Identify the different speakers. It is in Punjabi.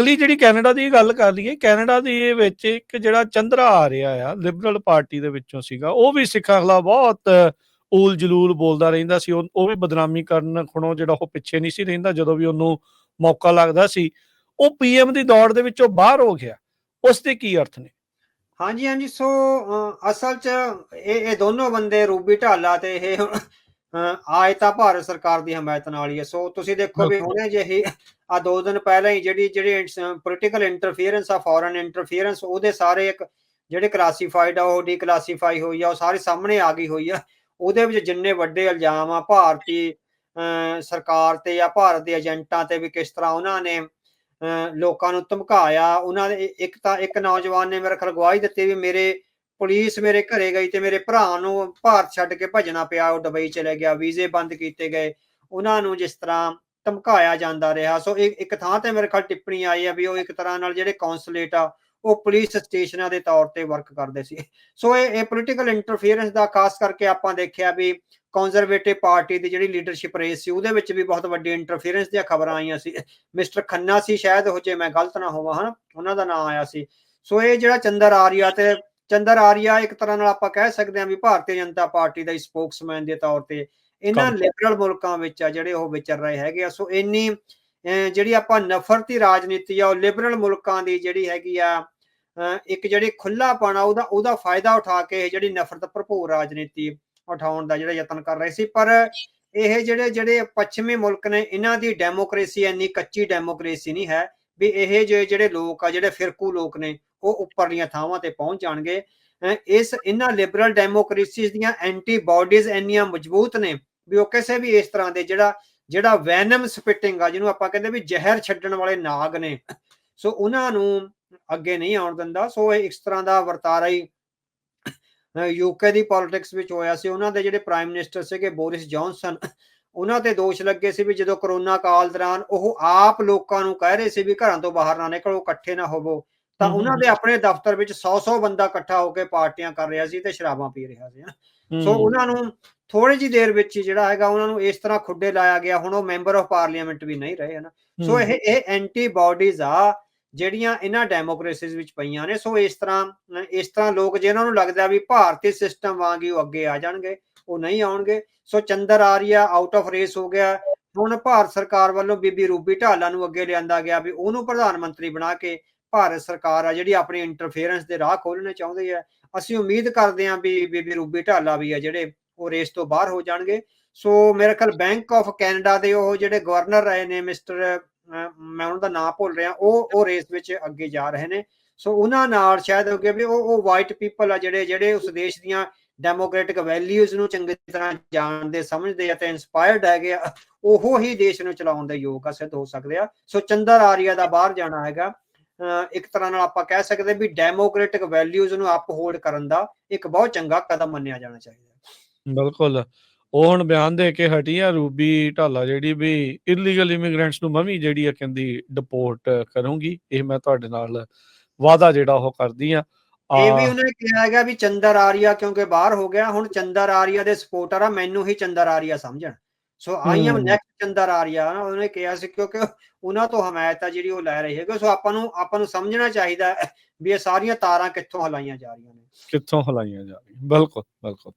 Speaker 1: ਅਗਲੀ ਜਿਹੜੀ ਕੈਨੇਡਾ ਦੀ ਗੱਲ ਕਰ ਲਈਏ, ਕੈਨੇਡਾ ਦੇ ਵਿੱਚ ਇੱਕ ਜਿਹੜਾ ਚੰਦਰਾ ਆ ਰਿਹਾ ਆ, ਲਿਬਰਲ ਪਾਰਟੀ ਦੇ ਵਿੱਚੋਂ ਸੀਗਾ, ਉਹ ਵੀ ਸਿੱਖਾਂ ਖਿਲਾਫ ਬਹੁਤ ਊਲ ਜਲੂਲ ਬੋਲਦਾ ਰਹਿੰਦਾ ਸੀ, ਉਹ ਵੀ ਬਦਨਾਮੀ ਕਰਨ ਖਣੋ ਜਿਹੜਾ ਉਹ ਪਿੱਛੇ ਨਹੀਂ ਸੀ ਰਹਿੰਦਾ, ਜਦੋਂ ਵੀ ਉਹਨੂੰ ਮੌਕਾ ਲੱਗਦਾ ਸੀ। ਉਹ ਪੀਐਮ ਦੀ ਦੌੜ ਦੇ ਵਿੱਚੋਂ ਬਾਹਰ ਹੋ ਗਿਆ। ਉਸ ਦੇ ਕੀ ਅਰਥ ਨੇ?
Speaker 2: ਹਾਂਜੀ ਹਾਂਜੀ, ਸੋ ਅਸਲ 'ਚ ਇਹ ਇਹ ਦੋਨੋਂ ਬੰਦੇ ਰੂਬੀ ਢਾਲਾ ਤੇ ਇਹ ਆਏ ਤਾਂ ਭਾਰਤ ਸਰਕਾਰ ਦੀ ਹਮਾਇਤ ਨਾਲ ਹੀ ਹੈ। ਸੋ ਤੁਸੀਂ ਦੇਖੋ ਵੀ। ਹੁਣੇ ਜਿਹੀ ਆ ਦੋ ਦਿਨ ਪਹਿਲਾਂ ਹੀ ਜਿਹੜੀ ਜਿਹੜੀ ਪੋਲੀਟੀਕਲ ਇੰਟਰਫੀਅਰੈਂਸ ਆ ਫੋਰਨ ਇੰਟਰਫੀਅਰੈਂਸ ਉਹਦੇ ਸਾਰੇ ਇੱਕ ਜਿਹੜੇ ਕਲਾਸੀਫਾਈਡ ਆ ਉਹ ਡੀਕਲਾਸੀਫਾਈ ਹੋਈ ਆ ਉਹ ਸਾਰੇ ਸਾਹਮਣੇ ਆ ਗਈ ਹੋਈ ਆ। ਉਹਦੇ ਵਿੱਚ ਜਿੰਨੇ ਵੱਡੇ ਇਲਜ਼ਾਮ ਆ ਭਾਰਤੀ ਸਰਕਾਰ ਤੇ ਜਾਂ ਭਾਰਤ ਦੇ ਏਜੰਟਾਂ ਤੇ ਵੀ ਕਿਸ ਤਰ੍ਹਾਂ ਉਹਨਾਂ ਨੇ ਲੋਕਾਂ ਨੂੰ ਧਮਕਾਇਆ। ਉਹਨਾਂ ਦੇ ਇੱਕ ਤਾਂ ਇੱਕ ਨੌਜਵਾਨ ਨੇ ਮੇਰੇ ਖਿਆਲ ਗਵਾਹੀ ਦਿੱਤੀ ਵੀ ਮੇਰੇ ਪੁਲਿਸ ਮੇਰੇ ਘਰੇ ਗਈ ਤੇ ਮੇਰੇ ਭਰਾ ਨੂੰ ਭਾਰਤ ਛੱਡ ਕੇ ਭੱਜਣਾ ਪਿਆ, ਉਹ ਦੁਬਈ ਚਲੇ ਗਿਆ, ਵੀਜ਼ੇ ਬੰਦ ਕੀਤੇ ਗਏ। ਉਹਨਾਂ ਨੂੰ ਜਿਸ ਤਰ੍ਹਾਂ ਧਮਕਾਇਆ ਜਾਂਦਾ ਰਿਹਾ। ਸੋ ਇੱਕ ਥਾਂ ਤੇ ਮੇਰੇ ਖਿਆਲ ਟਿੱਪਣੀ ਆਈ ਆ ਵੀ ਉਹ ਇੱਕ ਤਰ੍ਹਾਂ ਨਾਲ ਜਿਹੜੇ ਕੌਂਸੂਲੇਟ ਆ, ਉਹ ਪੁਲਿਸ ਸਟੇਸ਼ਨਾਂ ਦੇ ਤੌਰ ਤੇ ਵਰਕ ਕਰਦੇ ਸੀ। ਸੋ ਇਹ ਇਹ ਪੋਲੀਟੀਕਲ ਇੰਟਰਫੀਅਰੈਂਸ ਦਾ ਖਾਸ ਕਰਕੇ ਆਪਾਂ ਦੇਖਿਆ ਵੀ ਕੰਜ਼ਰਵੇਟਿਵ ਪਾਰਟੀ ਦੀ ਜਿਹੜੀ ਲੀਡਰਸ਼ਿਪ ਰੇਸ ਸੀ, ਉਹਦੇ ਵਿੱਚ ਵੀ ਬਹੁਤ ਵੱਡੀ ਇੰਟਰਫੀਅਰੈਂਸ ਦੀਆਂ ਖਬਰਾਂ ਆਈਆਂ ਸੀ। ਮਿਸਟਰ ਖੰਨਾ ਸੀ ਸ਼ਾਇਦ, ਉਹ ਜੇ ਮੈਂ ਗਲਤ ਨਾ ਹੋਵਾਂ, ਹਨ? ਉਹਨਾਂ ਦਾ ਨਾਮ ਆਇਆ ਸੀ। ਸੋ ਇਹ ਜਿਹੜਾ ਚੰਦਰ ਆਰੀਆ ਤੇ ਚੰਦਰ ਆਰੀਆ ਇੱਕ ਤਰ੍ਹਾਂ ਨਾਲ ਆਪਾਂ ਕਹਿ ਸਕਦੇ ਹਾਂ ਵੀ ਭਾਰਤੀ ਜਨਤਾ ਪਾਰਟੀ ਦਾ ਸਪੋਕਸਮੈਨ ਦੇ ਤੌਰ ਤੇ ਇਹਨਾਂ ਲਿਬਰਲ ਮੁਲਕਾਂ ਵਿੱਚ ਆ ਜਿਹੜੇ ਉਹ ਵਿਚਰ ਰਹੇ ਹੈਗੇ ਆ। ਸੋ ਇੰਨੀ ਜਿਹੜੀ ਆਪਾਂ ਨਫ਼ਰਤੀ ਰਾਜਨੀਤੀ ਆ ਉਹ ਲਿਬਰਲ ਮੁਲਕਾਂ ਦੀ ਜਿਹੜੀ ਹੈਗੀ ਆ ਇੱਕ ਜਿਹੜੀ ਖੁੱਲਾਪਣ ਆ ਉਹਦਾ ਉਹਦਾ ਫਾਇਦਾ ਉਠਾ ਕੇ ਇਹ ਜਿਹੜੀ ਨਫ਼ਰਤ ਭਰਪੂਰ ਰਾਜਨੀਤੀ ਉਠਾਉਣ ਦਾ ਜਿਹੜਾ ਯਤਨ ਕਰ ਰਹੇ ਸੀ। ਪਰ ਇਹ ਜਿਹੜੇ ਜਿਹੜੇ ਪੱਛਮੀ ਮੁਲਕ ਨੇ ਇਹਨਾਂ ਦੀ ਡੈਮੋਕ੍ਰੇਸੀ ਇੰਨੀ ਕੱਚੀ ਡੈਮੋਕ੍ਰੇਸੀ ਨਹੀਂ ਹੈ ਵੀ ਇਹ ਜਿਹੜੇ ਲੋਕ ਆ ਜਿਹੜੇ ਫਿਰਕੂ ਲੋਕ ਨੇ ਉਹ ਉੱਪਰਲੀਆਂ ਥਾਵਾਂ ਤੇ ਪਹੁੰਚ ਜਾਣਗੇ। ਇਸ ਇਹਨਾਂ ਲਿਬਰਲ ਡੈਮੋਕ੍ਰੇਸੀਜ਼ ਦੀਆਂ ਐਂਟੀਬਾਡੀਜ਼ ਇੰਨੀਆਂ ਮਜ਼ਬੂਤ ਨੇ ਵੀ ਉਹ ਕਿਸੇ ਵੀ ਇਸ ਤਰ੍ਹਾਂ ਦੇ ਜਿਹੜਾ ਜਿਹੜਾ ਵੈਨਮ ਸਪਿਟਿੰਗ ਆ, ਜਿਹਨੂੰ ਆਪਾਂ ਕਹਿੰਦੇ ਵੀ ਜ਼ਹਿਰ ਛੱਡਣ ਵਾਲੇ ਨਾਗ ਨੇ। ਸੋ ਉਹਨਾਂ ਨੂੰ ਅੱਗੇ ਨਹੀਂ ਆਉਣ ਦਿੰਦਾ। ਸੋ ਇਹ ਇਸ ਤਰ੍ਹਾਂ ਦਾ ਵਰਤਾਰਾ ਹੀ ਯੂਕੇ ਦੀ ਪੋਲਿਟਿਕਸ ਵਿੱਚ ਹੋਇਆ ਸੀ। ਉਹਨਾਂ ਦੇ ਜਿਹੜੇ ਪ੍ਰਾਈਮ ਮਿਨਿਸਟਰ ਸੀਗੇ, ਬੋਰਿਸ ਜੌਨਸਨ, ਉਹਨਾਂ ਤੇ ਦੋਸ਼ ਲੱਗੇ ਸੀ ਵੀ ਜਦੋਂ ਕਰੋਨਾ ਕਾਲ ਦੌਰਾਨ ਉਹ ਆਪ ਲੋਕਾਂ ਨੂੰ ਕਹਿ ਰਹੇ ਸੀ ਵੀ ਘਰਾਂ ਤੋਂ ਬਾਹਰ ਨਾ ਨਿਕਲੋ, ਇਕੱਠੇ ਨਾ ਹੋਵੋ। ਤਾਂ ਉਹਨਾਂ ਦੇ ਆਪਣੇ ਦਫ਼ਤਰ ਵਿੱਚ 100-100 ਬੰਦਾ ਇਕੱਠਾ ਹੋ ਕੇ ਪਾਰਟੀਆਂ ਕਰ ਰਿਹਾ ਸੀ ਤੇ ਸ਼ਰਾਬਾਂ ਪੀ ਰਿਹਾ ਸੀ ਸੋ ਉਹਨਾਂ ਨੂੰ ਥੋੜੀ ਜੀ ਦੇਰ ਵਿੱਚ ਹੀ ਜਿਹੜਾ ਹੈਗਾ ਉਹਨਾਂ ਨੂੰ ਇਸ ਤਰ੍ਹਾਂ ਖੁੱਡੇ ਲਾਇਆ ਗਿਆ ਹੁਣ ਉਹ ਮੈਂਬਰ ਆਫ ਪਾਰਲੀਮੈਂਟ ਵੀ ਨਹੀਂ ਰਹੇ ਹਨ? ਸੋ ਇਹ ਇਹ ਐਂਟੀਬਾਡੀਜ਼ ਆ ਜਿਹੜੀਆਂ ਇਹਨਾਂ ਡੈਮੋਕ੍ਰੇਸੀਜ਼ ਵਿੱਚ ਪਈਆਂ ਨੇ ਸੋ ਇਸ ਤਰ੍ਹਾਂ ਇਸ ਤਰ੍ਹਾਂ ਲੋਕ ਜਿਨ੍ਹਾਂ ਨੂੰ ਲੱਗਦਾ ਵੀ ਭਾਰਤੀ ਸਿਸਟਮ ਵਾਂਗ ਹੀ ਉਹ ਅੱਗੇ ਆ ਜਾਣਗੇ ਉਹ ਨਹੀਂ ਆਉਣਗੇ so Chander Arya out of race ਹੋ ਗਿਆ ਹੁਣ ਭਾਰਤ ਸਰਕਾਰ ਵੱਲੋਂ ਬੀਬੀ ਰੂਬੀ ਢਾਲਾ ਨੂੰ ਅੱਗੇ ਲਿਆਂਦਾ ਗਿਆ ਵੀ ਉਹਨੂੰ ਪ੍ਰਧਾਨ ਮੰਤਰੀ ਬਣਾ ਕੇ ਭਾਰਤ ਸਰਕਾਰ ਆ ਜਿਹੜੀ ਆਪਣੀ ਇੰਟਰਫੇਰੈਂਸ ਦੇ ਰਾਹ ਖੋਲਣੇ ਚਾਹੁੰਦੀ ਹੈ। ਅਸੀਂ ਉਮੀਦ ਕਰਦੇ ਹਾਂ ਵੀ ਬੀਬੀ ਰੂਬੀ ਢਾਲਾ ਵੀ ਆ ਜਿਹੜੇ ਉਹ ਰੇਸ ਤੋਂ ਬਾਹਰ ਹੋ ਜਾਣਗੇ। ਸੋ ਮੇਰੇ ਖਿਆਲ ਬੈਂਕ ਆਫ ਕੈਨੇਡਾ ਦੇ ਉਹ ਜਿਹੜੇ ਗਵਰਨਰ ਰਹੇ ਨੇ ਮਿਸਟਰ ਮੈਂ ਉਹਨਾਂ ਦਾ ਨਾਮ ਭੁੱਲ ਰਿਹਾ, ਉਹ ਉਹ ਰੇਸ ਵਿੱਚ ਅੱਗੇ ਜਾ ਰਹੇ ਨੇ। ਸੋ ਉਹਨਾਂ ਨਾਲ ਸ਼ਾਇਦ ਹੋ ਗਿਆ ਵੀ ਉਹ ਉਹ ਵਾਈਟ ਪੀਪਲ ਆ ਜਿਹੜੇ ਜਿਹੜੇ ਉਸ ਦੇਸ਼ ਦੀਆਂ ਡੈਮੋਕ੍ਰੈਟਿਕ ਵੈਲਿਊਜ਼ ਨੂੰ ਚੰਗੀ ਤਰ੍ਹਾਂ ਜਾਣਦੇ, ਸਮਝਦੇ ਆ ਤੇ ਇਨਸਪਾਇਰਡ ਹੈਗੇ ਆ, ਉਹ ਹੀ ਦੇਸ਼ ਨੂੰ ਚਲਾਉਣ ਦੇ ਯੋਗ ਆ, ਸਿੱਧ ਹੋ ਸਕਦੇ ਆ। ਸੋ ਚੰਦਰ ਆਰੀਆ ਦਾ ਬਾਹਰ ਜਾਣਾ ਹੈਗਾ। ਇੱਕ ਤਰ੍ਹਾਂ ਨਾਲ ਆਪਾਂ ਕਹਿ ਸਕਦੇ ਵੀ ਡੈਮੋਕ੍ਰੈਟਿਕ ਵੈਲਿਊਜ਼ ਨੂੰ ਅਪਹੋਲਡ ਕਰਨ ਦਾ ਇੱਕ ਬਹੁਤ ਚੰਗਾ ਕਦਮ ਮੰਨਿਆ ਜਾਣਾ ਚਾਹੀਦਾ
Speaker 1: ਬਿਲਕੁਲ। ਉਹ ਹੁਣ ਬਿਆਨ ਦੇ ਕੇ ਹਟੀ ਆ ਰੂਬੀ ਢਾਲਾ ਜਿਹੜੀ ਵੀ ਇਲੀਗਲ ਇਮੀਗ੍ਰੈਂਟਸ ਨੂੰ ਮੈਂ ਵੀ ਜਿਹੜੀ ਆ ਕਹਿੰਦੀ ਡਿਪੋਰਟ ਕਰੂੰਗੀ ਇਹ ਮੈਂ ਤੁਹਾਡੇ ਨਾਲ ਵਾਅਦਾ ਜਿਹੜਾ ਉਹ ਕਰਦੀ ਆ।
Speaker 2: ਇਹ ਵੀ ਉਹਨੇ ਕਿਹਾ ਹੈਗਾ ਵੀ ਚੰਦਰ ਆਰੀਆ ਕਿਉਂਕਿ ਬਾਹਰ ਹੋ ਗਿਆ ਹੁਣ ਚੰਦਰ ਆਰੀਆ ਦੇ ਸਪੋਰਟਰ ਆ ਮੈਨੂੰ ਹੀ ਚੰਦਰ ਆਰੀਆ ਸਮਝਣ। So I am. Next Chander Arya ਨਾ ਉਹਨੇ ਕਿਹਾ ਸੀ ਕਿਉਂਕਿ ਉਹਨਾਂ ਤੋਂ ਹਮਾਇਤ ਆ ਜਿਹੜੀ ਉਹ ਲੈ ਰਹੀ ਹੈਗੇ ਸੋ ਆਪਾਂ ਨੂੰ ਆਪਾਂ ਨੂੰ ਸਮਝਣਾ ਚਾਹੀਦਾ ਹੈ ਵੀ ਇਹ ਸਾਰੀਆਂ ਤਾਰਾਂ ਕਿੱਥੋਂ ਹਲਾਈਆਂ ਜਾ ਰਹੀਆਂ ਨੇ
Speaker 1: ਕਿੱਥੋਂ ਹਲਾਈਆਂ ਜਾ ਰਹੀਆਂ ਬਿਲਕੁਲ ਬਿਲਕੁਲ